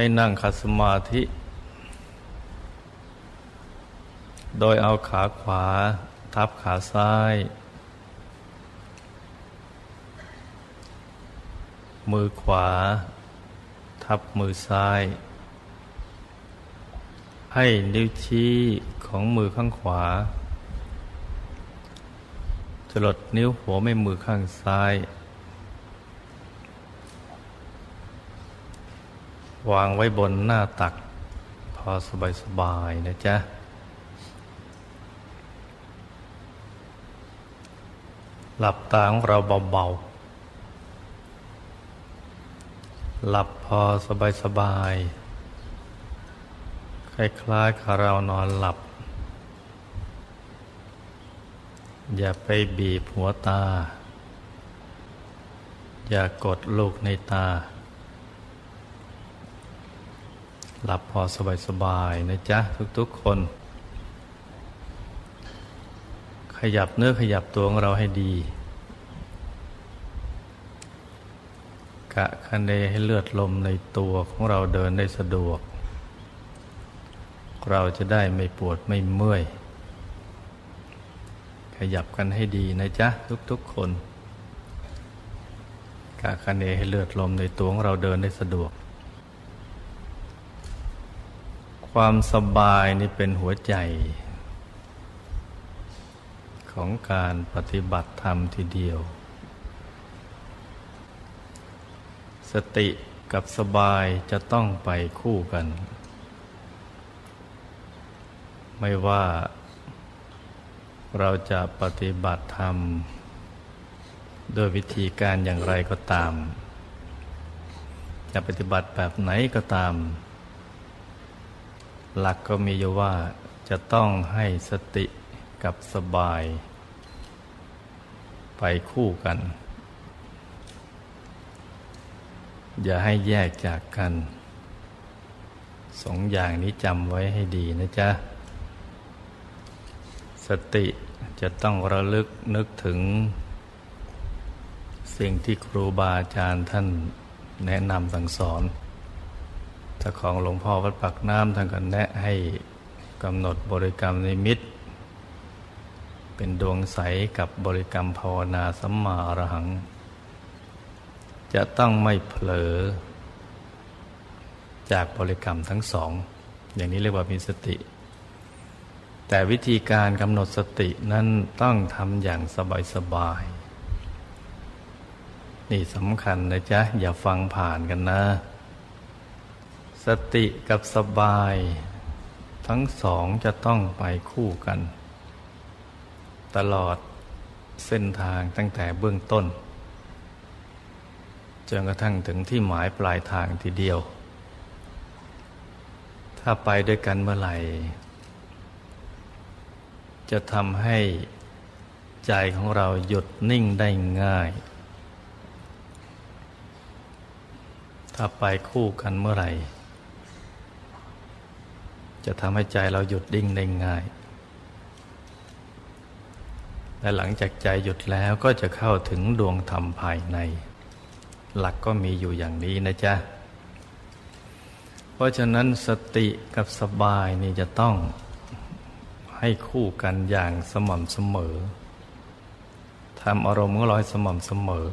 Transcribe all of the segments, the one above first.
ให้นั่งขัดสมาธิ โดยเอาขาขวาทับขาซ้าย มือขวา ทับมือซ้าย ให้นิ้วชี้ของมือข้างขวาจลดนิ้วหัวแม่มือข้างซ้าย วางไว้บนหน้าตัก พอสบายๆนะจ๊ะ หลับตาของเราเบาๆ หลับพอสบายๆคล้ายๆกับเรานอนหลับ อย่าไปบีบหัวตา อย่ากดลูกในตา หลับพอสบายๆนะจ๊ะ ทุกๆคน ขยับเนื้อขยับตัวของเราให้ดี กะคะเนให้เลือดลมในตัวของเราเดินได้สะดวก เราจะได้ไม่ปวดไม่เมื่อย ขยับกันให้ดีนะจ๊ะ ทุกๆคน กะคะเนให้เลือดลมในตัวของเราเดินได้สะดวก ความสบายนี่เป็นหัวใจ ของการปฏิบัติธรรมทีเดียว สติกับสบายจะต้องไปคู่กัน ไม่ว่าเราจะปฏิบัติธรรม โดยวิธีการอย่างไรก็ตาม จะปฏิบัติแบบไหนก็ตาม หลักก็มีอยู่ว่าจะต้องให้สติกับสบาย ไปคู่กัน อย่าให้แยกจากกันสองอย่างนี้จำไว้ให้ดีนะจ๊ะ สติจะต้องระลึกนึกถึง สิ่งที่ครูบาอาจารย์ท่านแนะนำสั่งสอน ถ้าของหลวงพ่อวัดปักน้ำท่านก็แนะให้กำหนดบริกรรมนิมิต เป็นดวงใสกับบริกรรมภาวนาสัมมาอรหัง จะต้องไม่เผลอ จากบริกรรมทั้งสอง อย่างนี้เรียกว่ามีสติ แต่วิธีการกำหนดสตินั้นต้องทำอย่างสบายๆนี่สำคัญนะจ๊ะ อย่าฟังผ่านกันนะ สติกับสบาย ทั้งสองจะต้องไปคู่กัน ตลอดเส้นทางตั้งแต่เบื้องต้นจนกระทั่งถึงที่หมายปลายทางทีเดียว ถ้าไปด้วยกันเมื่อไหร่ จะทำให้ใจของเราหยุดนิ่งได้ง่าย ถ้าไปคู่กันเมื่อไหร่ จะทำให้ใจเราหยุดดิ่งได้ง่าย และหลังจากใจหยุดแล้วก็จะเข้าถึงดวงธรรมภายใน หลักก็มีอยู่อย่างนี้นะจ๊ะ เพราะฉะนั้นสติกับสบายนี่จะต้องให้คู่กันอย่างสม่ำเสมอทำอารมณ์ของเราให้สม่ำเสมอ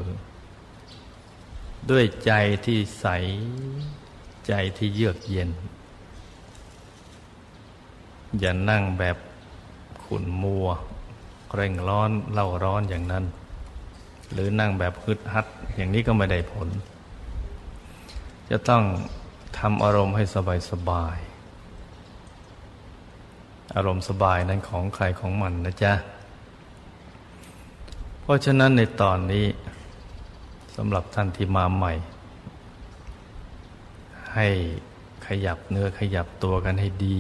ด้วยใจที่ใสใจที่เยือกเย็น อย่านั่งแบบขุนมัว เร่งร้อนเล่าร้อนอย่างนั้น หรือนั่งแบบฮึดฮัดอย่างนี้ก็ไม่ได้ผล จะต้องทำอารมณ์ให้สบายสบาย อารมณ์สบายนั้นของใครของมันนะจ๊ะ เพราะฉะนั้นในตอนนี้สำหรับท่านที่มาใหม่ ให้ขยับเนื้อขยับตัวกันให้ดี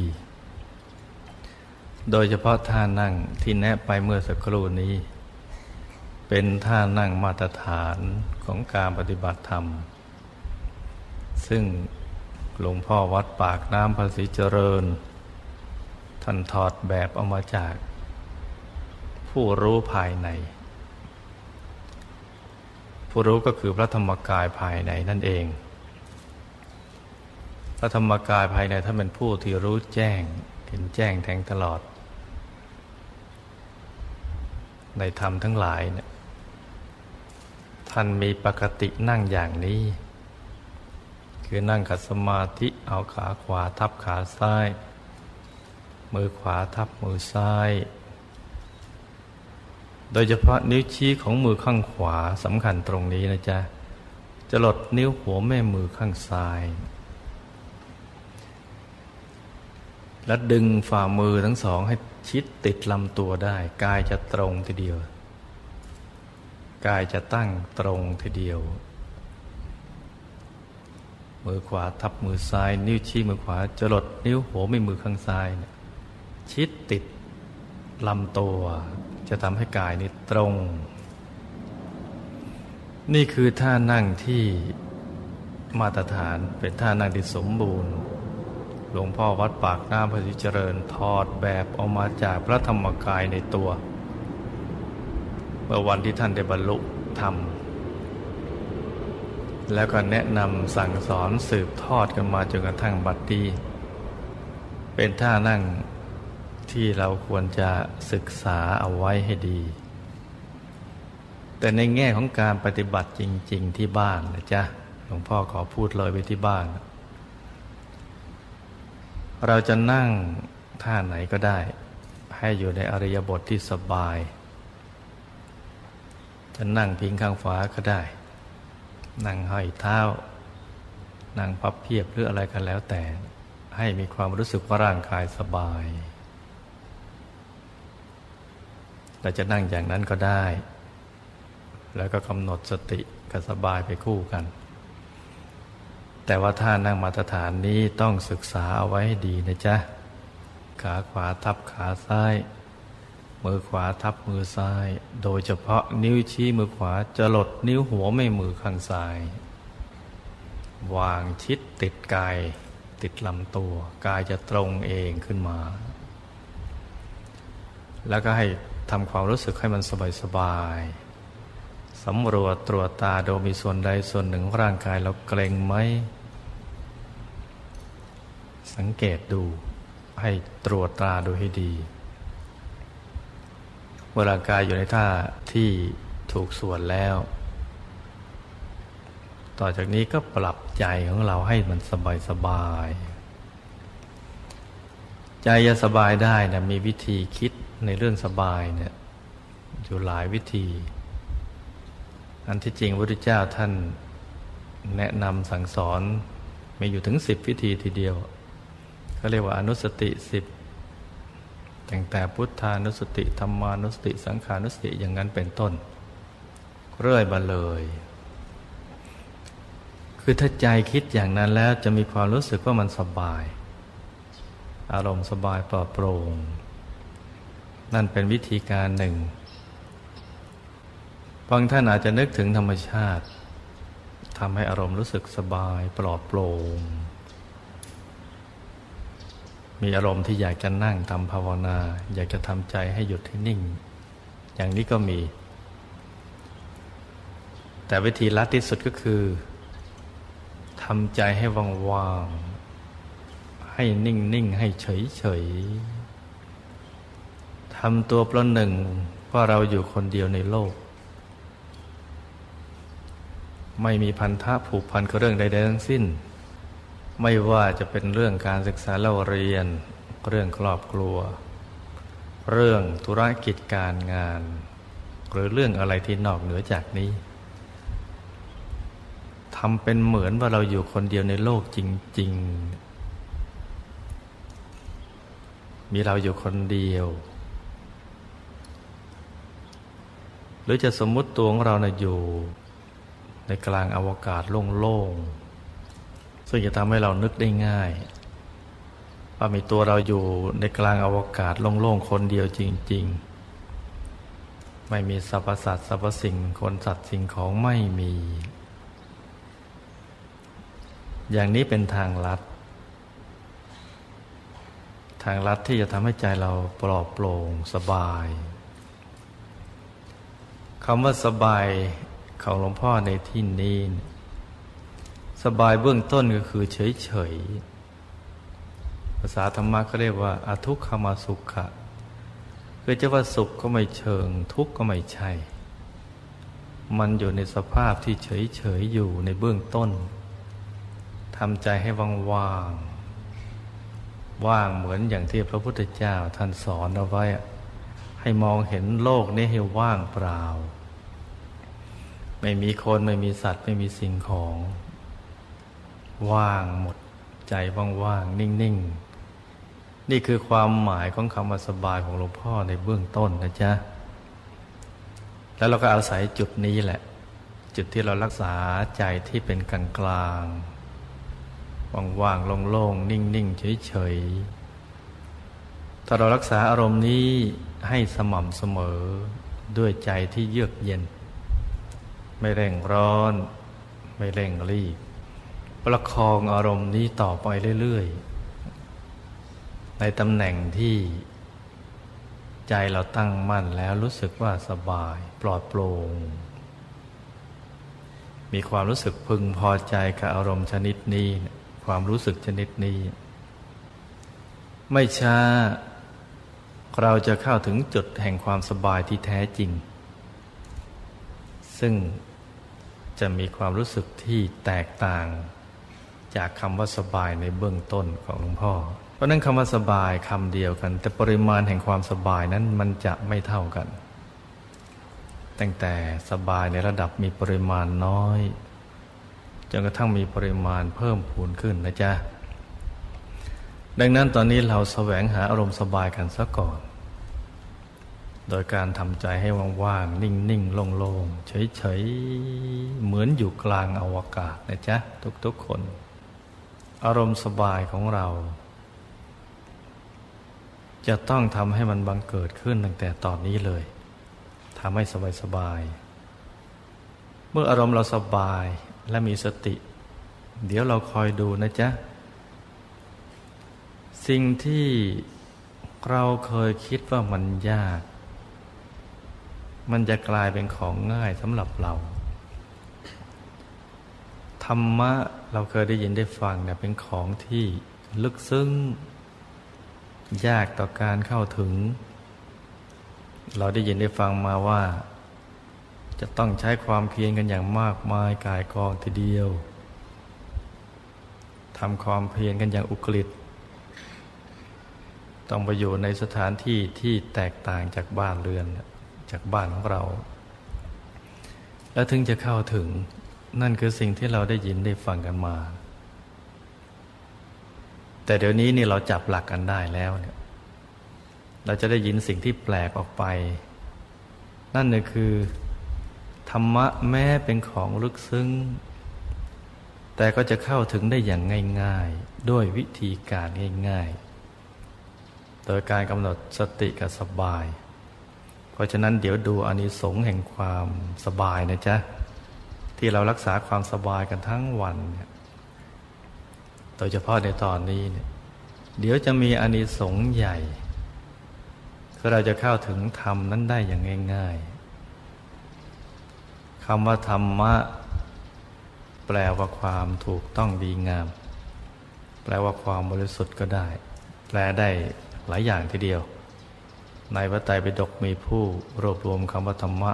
โดยเฉพาะท่านั่งที่แนะไปเมื่อสักครู่นี้ เป็นท่านั่งมาตรฐานของการปฏิบัติธรรม ซึ่งหลวงพ่อวัดปากน้ำภาษีเจริญ ท่านถอดแบบเอามาจาก ผู้รู้ภายใน ผู้รู้ก็คือพระธรรมกายภายในนั่นเอง พระธรรมกายภายในท่านเป็นผู้ที่รู้แจ้งเห็นแจ้งแทงตลอด ในธรรมทั้งหลายเนี่ยท่านมีปกตินั่งอย่างนี้ คือนั่งขัดสมาธิเอาขาขวาทับขาซ้าย มือขวาทับมือซ้าย โดยเฉพาะนิ้วชี้ของมือข้างขวาสำคัญตรงนี้นะจ๊ะจะหลดนิ้วหัวแม่มือข้างซ้าย และดึงฝ่ามือทั้งสองให้ ชิดติดลำตัวได้ กายจะตรงทีเดียว กายจะตั้งตรงทีเดียว มือขวาทับมือซ้าย นิ้วชี้มือขวาจะหลดนิ้วหัวแม่มือข้างซ้ายเนี่ยชิดติดลำตัว จะทำให้กายนี้ตรง นี่คือท่านั่งที่มาตรฐานเป็นท่านั่งที่สมบูรณ์ หลวงพ่อวัดปากน้ำพระสิเจริญถอดแบบออกมาจากพระธรรมกายในตัว เมื่อวันที่ท่านได้บรรลุธรรม แล้วก็แนะนำสั่งสอนสืบทอดกันมาจนกระทั่งบัดนี้เป็นท่านั่งที่เราควรจะศึกษาเอาไว้ให้ดี แต่ในแง่ของการปฏิบัติจริง ๆ ที่บ้านนะจ๊ะหลวงพ่อขอพูดเลยไปที่บ้าน เราจะนั่งท่าไหนก็ได้ ให้อยู่ในอริยบทที่สบาย จะนั่งพิงข้างฝาก็ได้ นั่งห้อยเท้า นั่งพับเพียบหรืออะไรกันแล้วแต่ ให้มีความรู้สึกว่าร่างกายสบาย เราจะนั่งอย่างนั้นก็ได้ แล้วก็กำหนดสติกับสบายไปคู่กัน แต่ว่าท่านั่งมาตรฐานนี้ต้องศึกษาเอาไว้ให้ดีนะจ๊ะ ขาขวาทับขาซ้าย มือขวาทับมือซ้าย โดยเฉพาะนิ้วชี้มือขวาจะหลดนิ้วหัวไม่มือข้างซ้าย วางชิดติดกายติดลำตัว กายจะตรงเองขึ้นมา แล้วก็ให้ทำความรู้สึกให้มันสบายๆ สำรวจตรวจตาโดยมีส่วนใดส่วนหนึ่งร่างกายเราเกร็งไหม สังเกตดูให้ตรวจตาดูให้ดี เมื่อร่างกายอยู่ในท่าที่ถูกส่วนแล้ว ต่อจากนี้ก็ปรับใจของเราให้มันสบายสบายๆใจจะสบายได้นะมีวิธีคิดในเรื่องสบายเนี่ยอยู่หลายวิธี อันที่จริงพระพุทธเจ้าท่านแนะนำสั่งสอนมีอยู่ถึงสิบวิธีทีเดียวเขาเรียกว่าอนุสติสิบตั้งแต่พุทธานุสติธรรมานุสติ สังขานุสติอย่างนั้นเป็นต้น เรื่อยมาเลย คือถ้าใจคิดอย่างนั้นแล้วจะมีความรู้สึกว่ามันสบาย อารมณ์สบายปลอดโปร่งนั่นเป็นวิธีการหนึ่ง บางท่านอาจจะนึกถึงธรรมชาติทำให้อารมณ์รู้สึกสบายปลอดโปร่งมีอารมณ์ที่อยากจะนั่งทำภาวนา อยากจะทำใจให้หยุดให้นิ่ง อย่างนี้ก็มี แต่วิธีลัดที่สุดก็คือทำใจให้ว่างๆให้นิ่งๆให้เฉยๆทำตัวประหนึ่งว่าเราอยู่คนเดียวในโลก ไม่มีพันธะผูกพันกับเรื่องใดๆทั้งสิ้น ไม่ว่าจะเป็นเรื่องการศึกษาเล่าเรียน เรื่องครอบครัว เรื่องธุรกิจการงาน หรือเรื่องอะไรที่นอกเหนือจากนี้ทำเป็นเหมือนว่าเราอยู่คนเดียวในโลกจริง ๆ มีเราอยู่คนเดียว หรือจะสมมุติตัวของเรานะอยู่ ในกลางอวกาศโล่งๆ ซึ่งจะทำให้เรานึกได้ง่าย ว่ามีตัวเราอยู่ในกลางอวกาศโล่งๆ คนเดียวจริง ๆ ไม่มีสรรพสัตว์สรรพสิ่งคนสัตว์สิ่งของไม่มี อย่างนี้เป็นทางลัด ทางลัดที่จะทำให้ใจเราปลอดโปร่งสบายคำว่าสบาย ของหลวงพ่อในที่นี้สบายเบื้องต้นก็คือเฉยเฉยๆภาษาธรรมะก็เรียกว่าอาทุกขมาสุขะคือจะว่าสุขก็ไม่เชิง ทุกข์ก็ไม่ใช่ มันอยู่ในสภาพที่เฉยเฉยๆอยู่ในเบื้องต้นทำใจให้ว่างๆว่างเหมือนอย่างที่พระพุทธเจ้าท่านสอนเอาไว้ ให้มองเห็นโลกนี้ให้ว่างเปล่า ไม่มีคนไม่มีสัตว์ ไม่มีสิ่งของ ว่างหมดใจว่างๆนิ่งๆ นี่คือความหมายของคำว่าสบายของหลวงพ่อในเบื้องต้นนะจ๊ะ แล้วเราก็อาศัยจุดนี้แหละ จุดที่เรารักษาใจที่เป็นกลางกลางๆว่างๆโล่งๆนิ่งๆเฉยๆ ถ้าเรารักษาอารมณ์นี้ให้สม่ำเสมอด้วยใจที่เยือกเย็น ไม่เร่งร้อน ไม่เร่งรีบ ประคองอารมณ์นี้ต่อไปเรื่อย ๆ ในตำแหน่งที่ใจเราตั้งมั่นแล้วรู้สึกว่าสบายปลอดโปร่ง มีความรู้สึกพึงพอใจกับอารมณ์ชนิดนี้ ความรู้สึกชนิดนี้ ไม่ช้า เราจะเข้าถึงจุดแห่งความสบายที่แท้จริง ซึ่งจะมีความรู้สึกที่แตกต่าง จากคำว่าสบายในเบื้องต้นของหลวงพ่อ เพราะนั้นคำว่าสบายคำเดียวกัน แต่ปริมาณแห่งความสบายนั้นมันจะไม่เท่ากัน ตั้งแต่สบายในระดับมีปริมาณน้อยจนกระทั่งมีปริมาณเพิ่มพูนขึ้นนะจ๊ะ ดังนั้นตอนนี้เราแสวงหาอารมณ์สบายกันซะก่อน โดยการทำใจให้ว่างๆ นิ่งๆ โล่งๆ เฉยๆ เหมือนอยู่กลางอวกาศนะจ๊ะ ทุกๆคน อารมณ์สบายของเรา จะต้องทำให้มันบังเกิดขึ้นตั้งแต่ตอนนี้เลยทำให้สบายๆ เมื่ออารมณ์เราสบายและมีสติ เดี๋ยวเราคอยดูนะจ๊ะ สิ่งที่เราเคยคิดว่ามันยาก มันจะกลายเป็นของง่ายสำหรับเรา ธรรมะเราเคยได้ยินได้ฟังเนี่ยเป็นของที่ลึกซึ้ง ยากต่อการเข้าถึง เราได้ยินได้ฟังมาว่า จะต้องใช้ความเพียรกันอย่างมากมายกายกองทีเดียวทำความเพียรกันอย่างอุกฤษต้องไปอยู่ในสถานที่ที่แตกต่างจากบ้านเรือน จากบ้านของเรา แล้วถึงจะเข้าถึงนั่นคือสิ่งที่เราได้ยินได้ฟังกันมา แต่เดี๋ยวนี้นี่เราจับหลักกันได้แล้วเนี่ยเราจะได้ยินสิ่งที่แปลกออกไป นั่นก็คือ ธรรมะแม้เป็นของลึกซึ้ง แต่ก็จะเข้าถึงได้อย่างง่าย ๆ ด้วยวิธีการง่าย ๆ โดยการกำหนดสติกับสบาย เพราะฉะนั้นเดี๋ยวดูอานิสงส์แห่งความสบายนะจ๊ะ ที่เรารักษาความสบายกันทั้งวันเนี่ยโดยเฉพาะในตอนนี้เนี่ยเดี๋ยวจะมีอานิสงส์ใหญ่คือเราจะเข้าถึงธรรมนั้นได้อย่างง่ายๆคำว่าธรรมะ แปลว่าความถูกต้องดีงาม แปลว่าความบริสุทธิ์ก็ได้ แปลได้หลายอย่างทีเดียว ในพระไตรปิฎกมีผู้รวบรวมคำว่าธรรมะ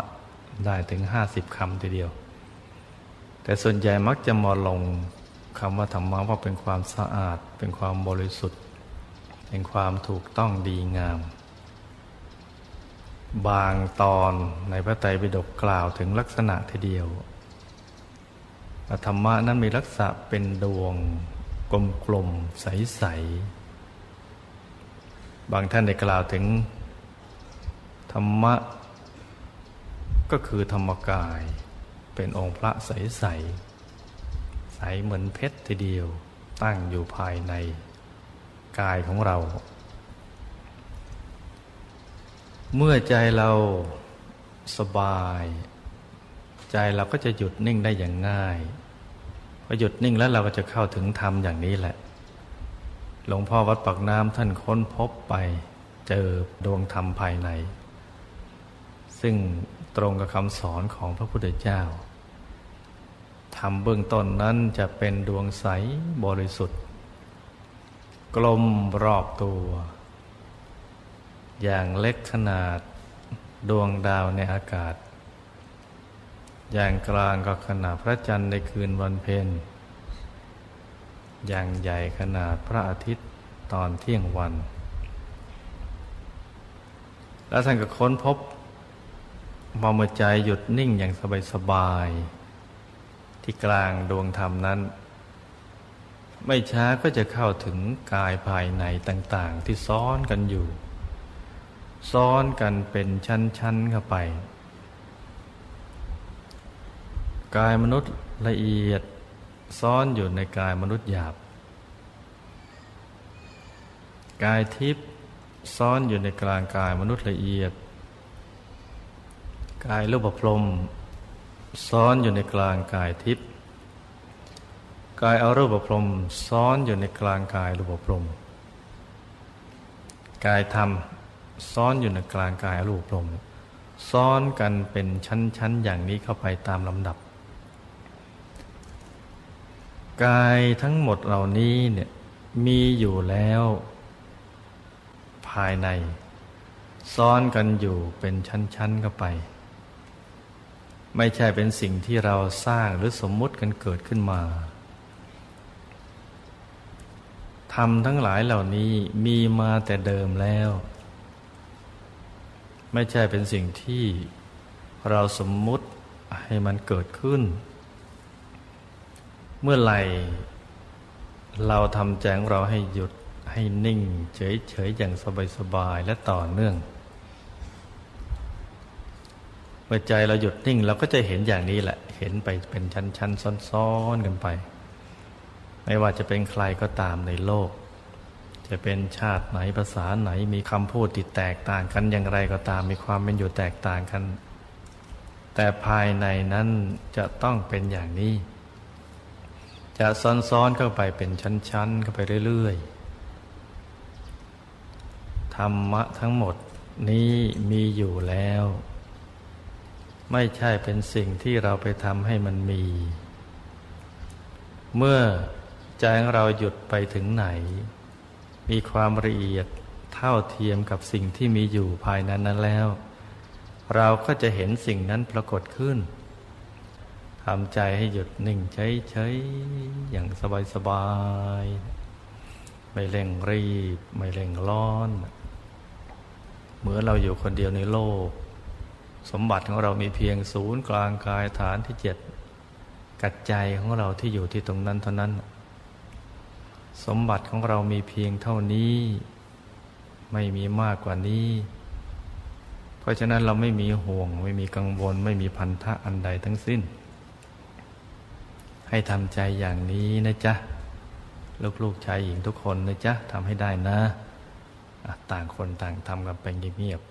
ได้ถึงห้าสิบคำทีเดียว แต่ส่วนใหญ่มักจะมาลงคำว่าธรรมะว่าเป็นความสะอาด เป็นความบริสุทธิ์ เป็นความถูกต้องดีงาม บางตอนในพระไตรปิฎกกล่าวถึงลักษณะทีเดียวธรรมะนั้นมีลักษณะเป็นดวงกลมๆใสๆบางท่านได้กล่าวถึง ธรรมะ ก็คือธรรมกาย เป็นองค์พระใสๆใสเหมือนเพชรทีเดียวตั้งอยู่ภายในกายของเรา เมื่อใจเราสบาย ใจเราก็จะหยุดนิ่งได้อย่างง่ายพอหยุดนิ่งแล้วเราก็จะเข้าถึงธรรมอย่างนี้แหละ หลวงพ่อวัดปักน้ำท่านค้นพบไป เจอดวงธรรมภายใน ซึ่งตรงกับคำสอนของพระพุทธเจ้าทำเบื้องต้นนั้นจะเป็นดวงใสบริสุทธิ์ กลมรอบตัว อย่างเล็กขนาดดวงดาวในอากาศ อย่างกลางก็ขนาดพระจันทร์ในคืนวันเพ็ญอย่างใหญ่ขนาดพระอาทิตย์ตอนเที่ยงวัน แล้วท่านก็ค้นพบ มอมอใจหยุดนิ่งอย่างสบายๆที่กลางดวงธรรมนั้น ไม่ช้าก็จะเข้าถึงกายภายในต่างๆ ที่ซ้อนกันอยู่ ซ้อนกันเป็นชั้นๆเข้าไป กายมนุษย์ละเอียดซ้อนอยู่ในกายมนุษย์หยาบ กายทิพย์ซ้อนอยู่ในกลางกายมนุษย์ละเอียด กายรูปพรมซ้อนอยู่ในกลางกายทิพย์กายอารูปพรมซ้อนอยู่ในกลางกายรูปพรมกายธรรมซ้อนอยู่ในกลางกายอรูปพรมซ้อนกันเป็นชั้นๆอย่างนี้เข้าไปตามลำดับ กายทั้งหมดเหล่านี้เนี่ยมีอยู่แล้ว ภายใน ซ้อนกันอยู่เป็นชั้นๆเข้าไป ไม่ใช่เป็นสิ่งที่เราสร้างหรือสมมุติกันเกิดขึ้นมาธรรมทั้งหลายเหล่านี้มีมาแต่เดิมแล้ว ไม่ใช่เป็นสิ่งที่เราสมมุติให้มันเกิดขึ้น เมื่อไหร่ เราทำแจงเราให้หยุดให้นิ่ง เฉยๆอย่างสบายๆและต่อเนื่อง เมื่อใจเราหยุดนิ่งเราก็จะเห็นอย่างนี้แหละ เห็นไปเป็นชั้นๆซ้อนๆกันไป ไม่ว่าจะเป็นใครก็ตามในโลก จะเป็นชาติไหนภาษาไหนมีคำพูดที่แตกต่างกันอย่างไรก็ตามมีความเป็นอยู่แตกต่างกัน แต่ภายในนั้นจะต้องเป็นอย่างนี้ จะซ้อนๆเข้าไปเป็นชั้นๆเข้าไปเรื่อยๆธรรมะทั้งหมดนี้มีอยู่แล้ว ไม่ใช่เป็นสิ่งที่เราไปทำให้มันมี เมื่อใจของเราหยุดไปถึงไหน มีความละเอียดเท่าเทียมกับสิ่งที่มีอยู่ภายนั้นนั้นแล้ว เราก็จะเห็นสิ่งนั้นปรากฏขึ้นทำใจให้หยุดนิ่งเฉยๆอย่างสบายๆไม่เร่งรีบ ไม่เร่งร้อน เหมือนเราอยู่คนเดียวในโลก สมบัติของเรามีเพียงศูนย์กลางกายฐานที่เจ็ดกัดใจของเราที่อยู่ที่ตรงนั้นเท่านั้น สมบัติของเรามีเพียงเท่านี้ ไม่มีมากกว่านี้ เพราะฉะนั้นเราไม่มีห่วง ไม่มีกังวล ไม่มีพันธะอันใดทั้งสิ้น ให้ทำใจอย่างนี้นะจ๊ะ ลูกๆชายหญิงทุกคนนะจ๊ะทำให้ได้นะะต่างคนต่างทำกันไปเงียบ